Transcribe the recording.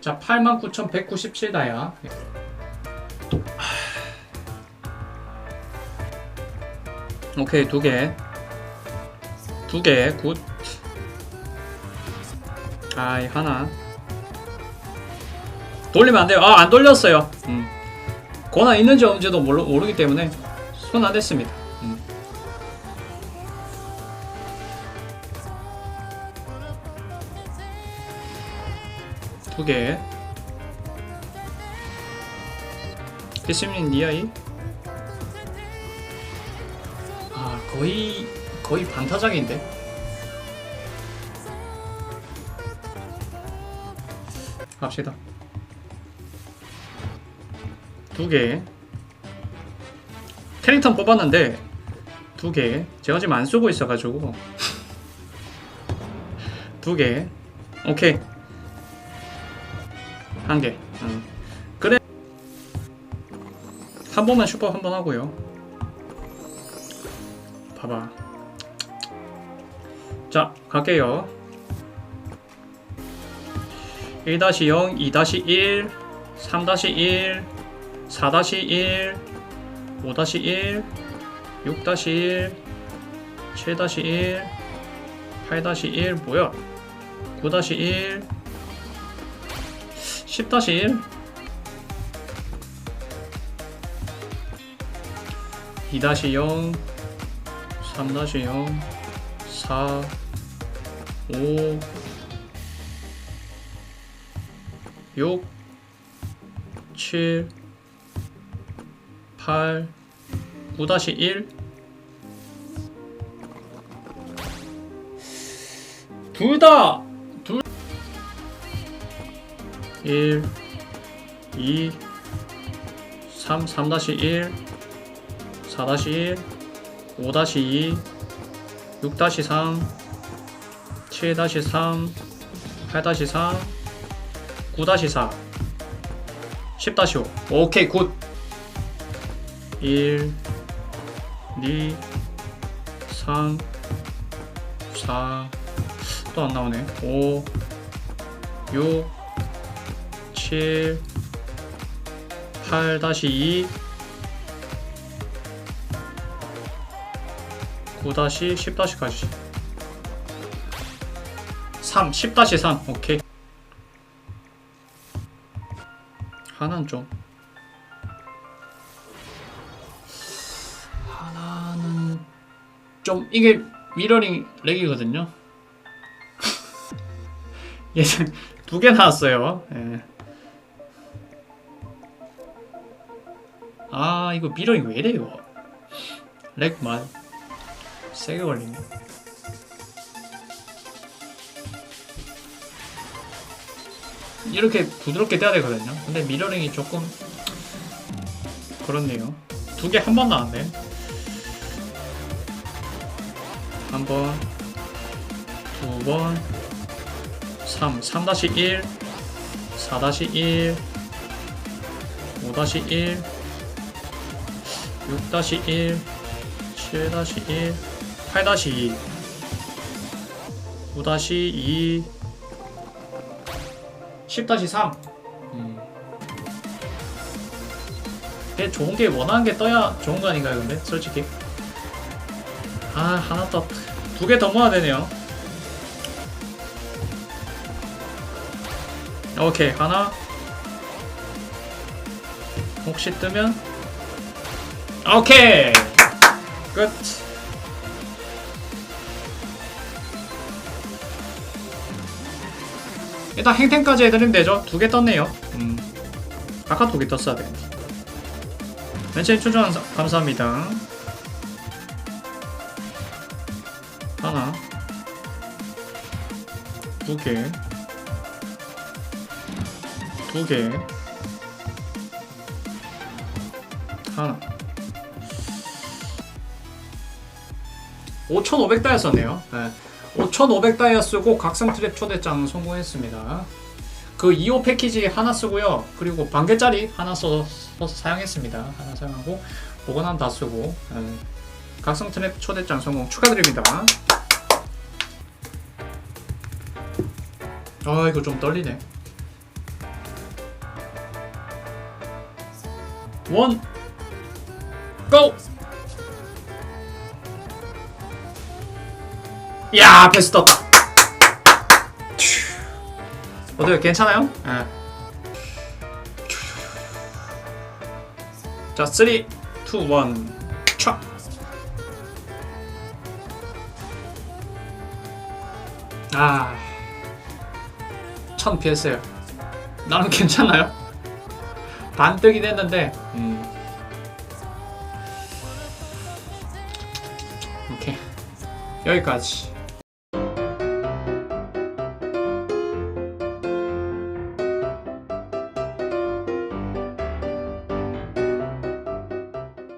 자, 89,197다야. 오케이, 두 개. 두 개, 굿. 아이, 하나. 돌리면 안 돼요. 아, 안 돌렸어요. 음. 권한 있는지 없는지도 모르, 모르기 때문에 댔습니다. 음. 두 개. 피스민 니아이. 아, 거의, 거의 반타작인데? 갑시다. 두 개. 캐릭터 뽑았는데, 두 개. 제가 지금 안 쓰고 있어가지고. 두 개. 오케이. 한 개. 응. 그래. 한 번만 슈퍼 한 번 하고요. 봐봐. 자, 갈게요. 1-0, 2-1, 3-1, 4-1, 5-1, 6-1, 7-1, 8-1, 뭐야? 9-1, 10-1 2-0 3-0 4 5 6 7 8 9-1 둘다 1 2 3 3-1 4-1 5-2 6-3 7-3 8-3 9-4 10-5 오케이 굿 1 2 3 4 또 안 나오네. 5 6 7 8-2 9-10-까지. 3 10-3 오케이. 하나는 좀 하나는 좀 이게 미러링 렉이거든요. 얘는 두개 나왔어요. 예. 아 이거 미러링 왜 이래요? 렉만 세게 걸리네. 이렇게 부드럽게 떼야 되거든요. 근데 미러링이 조금 그렇네요. 두 개 한 번 나왔네 한 번, 두 번, 3, 3-1, 4-1, 5-1, 6-1, 7-1, 8-2, 9-2, 10-3. 음. 좋은 게 원하는 게 떠야 좋은 거 아닌가요, 근데? 솔직히. 아, 하나 더. 두 개 더 모아야 되네요. 오케이, 하나. 혹시 뜨면? 오케이! 끝. 일단 행템까지 해드리면 되죠. 두 개 떴네요. 음. 아까 두 개 떴어야 돼. 맨체인 추천 감사합니다. 하나. 두 개. 두 개. 하나. 5,500다이아 썼네요. 네. 5,500다이아 쓰고 각성 트랩 초대장 성공했습니다. 그 2호 패키지 하나 쓰고요. 그리고 반개짜리 하나 써, 서 사용했습니다. 하나 사용하고 보관함 다 쓰고 예. 각성 트랩 초대장 성공 축하드립니다 아 이거 좀 떨리네 원 고! 야 베스트 떴다 어때요 괜찮아요? 예. 자, 3, 2, 1, 촥! 아, 1000 피했어요. 나는 괜찮아요. 반뜨긴 했는데, 음. 오케이. 여기까지.